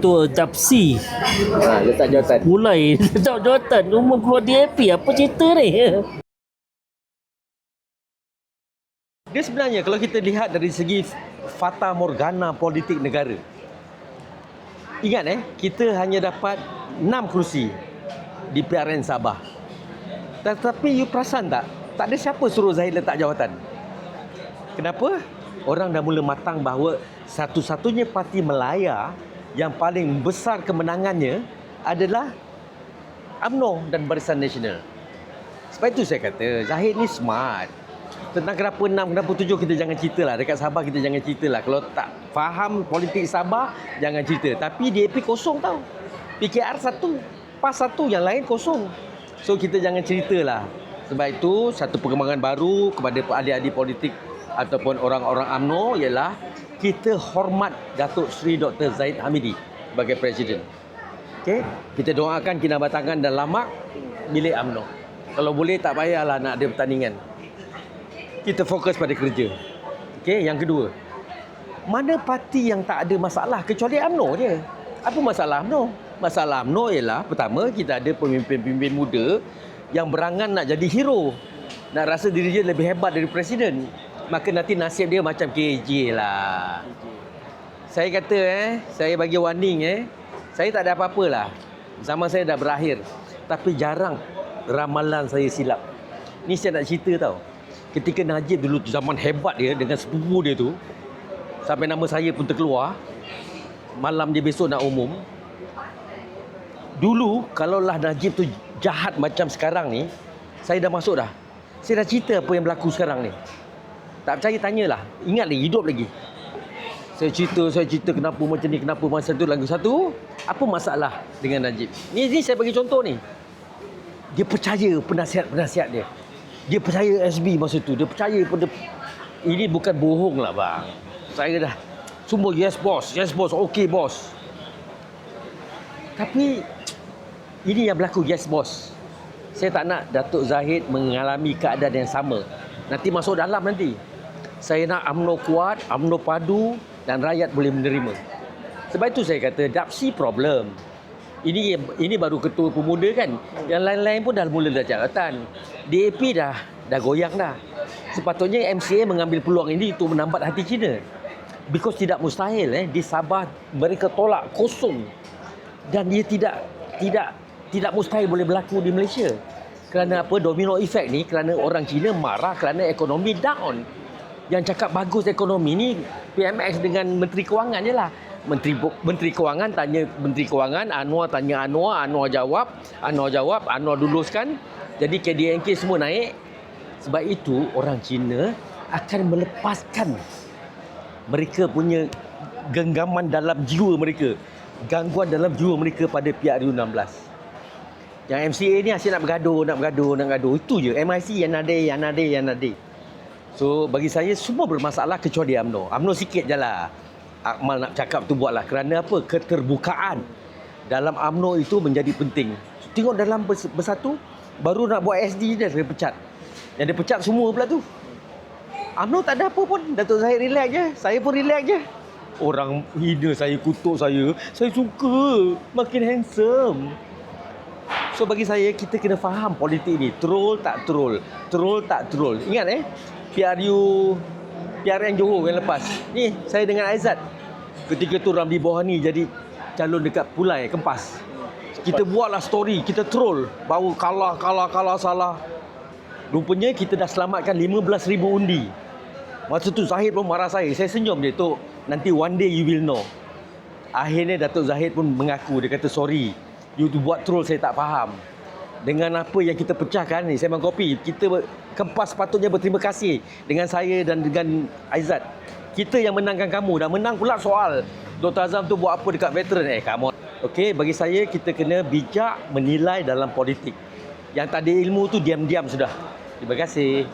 Tua Japsi Ha, letak jawatan. Mulai Letak jawatan Umur keluar DAP Apa cerita ni Dia sebenarnya kalau kita lihat dari segi fata morgana politik negara. Ingat eh, kita hanya dapat 6 kerusi di PRN Sabah. Tetapi you perasan tak? Tak ada siapa suruh Zahid letak jawatan. Kenapa? Orang dah mula matang bahawa satu-satunya parti Melaya yang paling besar kemenangannya adalah UMNO dan Barisan Nasional. Sebab itu saya kata Zahid ni smart. Tentang kenapa 6, kenapa 7 kita jangan cerita lah. Dekat Sabah kita jangan cerita lah. Kalau tak faham politik Sabah, jangan cerita. Tapi DAP kosong tau. PKR satu, PAS satu, yang lain kosong. So kita jangan cerita lah. Sebab itu satu perkembangan baru kepada adik-adik politik ataupun orang-orang UMNO ialah kita hormat Datuk Seri Dr. Zaid Hamidi sebagai Presiden. Okey, kita doakan kinabatangan dan lamak milik UMNO. Kalau boleh tak payahlah nak ada pertandingan. Kita fokus pada kerja. Okey, yang kedua. Mana parti yang tak ada masalah kecuali UMNO je. Apa masalah UMNO? Masalah UMNO ialah pertama kita ada pemimpin-pemimpin muda yang berangan nak jadi hero. Nak rasa diri dia lebih hebat dari presiden. Maka nanti nasib dia macam KJ lah. Saya kata eh, saya bagi warning eh, saya tak ada apa-apa lah. Zaman saya dah berakhir. Tapi jarang ramalan saya silap. Ni saya nak cerita tau. Ketika Najib dulu zaman hebat dia dengan sepupu dia tu. Sampai nama saya pun terkeluar. Malam dia besok nak umum. Dulu kalaulah Najib tu jahat macam sekarang ni, saya dah masuk dah. Saya dah cerita apa yang berlaku sekarang ni. Tak percaya tanyalah. Ingat lagi, hidup lagi. Saya cerita, saya cerita kenapa macam ni, kenapa masa tu lagu satu. Apa masalah dengan Najib? Ni, ni saya bagi contoh ni. Dia percaya penasihat-penasihat dia. Dia percaya SB masa tu. Dia percaya pada... Ini bukan bohong lah bang. Saya dah semua yes boss, yes boss, okay boss. Tapi ini yang berlaku yes boss. Saya tak nak Datuk Zahid mengalami keadaan yang sama. Nanti masuk dalam nanti. Saya nak UMNO kuat, UMNO padu dan rakyat boleh menerima. Sebab itu saya kata Dapsi problem. Ini ini baru ketua pemuda kan. Yang lain-lain pun dah mula dah jawatan. DAP dah dah goyang dah. Sepatutnya MCA mengambil peluang ini untuk menambat hati Cina. Because tidak mustahil eh di Sabah mereka tolak kosong. Dan dia tidak tidak tidak mustahil boleh berlaku di Malaysia. Kerana apa? Domino effect ni kerana orang Cina marah kerana ekonomi down. Yang cakap bagus ekonomi ni PMX dengan Menteri Kewangan je lah. Menteri Menteri Kewangan tanya Menteri Kewangan, Anwar tanya Anwar, Anwar jawab, Anwar jawab, Anwar luluskan. Jadi KDNK semua naik. Sebab itu orang Cina akan melepaskan mereka punya genggaman dalam jiwa mereka. Gangguan dalam jiwa mereka pada PRU16. Yang MCA ni asyik nak bergaduh, nak bergaduh, nak bergaduh. Itu je. MIC yang ada, yang ada, yang ada. So bagi saya semua bermasalah kecuali UMNO. UMNO sikit je lah. Akmal nak cakap tu buatlah. Kerana apa? Keterbukaan dalam UMNO itu menjadi penting. Tengok dalam bers- bersatu, baru nak buat SD dia dia pecat. Yang dia pecat semua pula tu. UMNO tak ada apa pun. Datuk Zahid relax je. Saya pun relax je. Orang hina saya, kutuk saya. Saya suka. Makin handsome. So bagi saya kita kena faham politik ni troll tak troll, troll tak troll. Ingat eh PRU PRN Johor yang lepas. Ni saya dengan Aizat. Ketika tu Ramli Bohani jadi calon dekat Pulai Kempas. Kita buatlah story, kita troll bahawa kalah kalah kalah salah. Rupanya kita dah selamatkan 15,000 undi. Masa tu Zahid pun marah saya. Saya senyum dia tu. Nanti one day you will know. Akhirnya Datuk Zahid pun mengaku. Dia kata sorry. You tu buat troll saya tak faham. Dengan apa yang kita pecahkan ni, saya kopi. Kita kempas patutnya berterima kasih dengan saya dan dengan Aizat. Kita yang menangkan kamu dan menang pula soal Dr. Azam tu buat apa dekat veteran. Eh, on. Okey, bagi saya kita kena bijak menilai dalam politik. Yang tak ada ilmu tu diam-diam sudah. Terima kasih.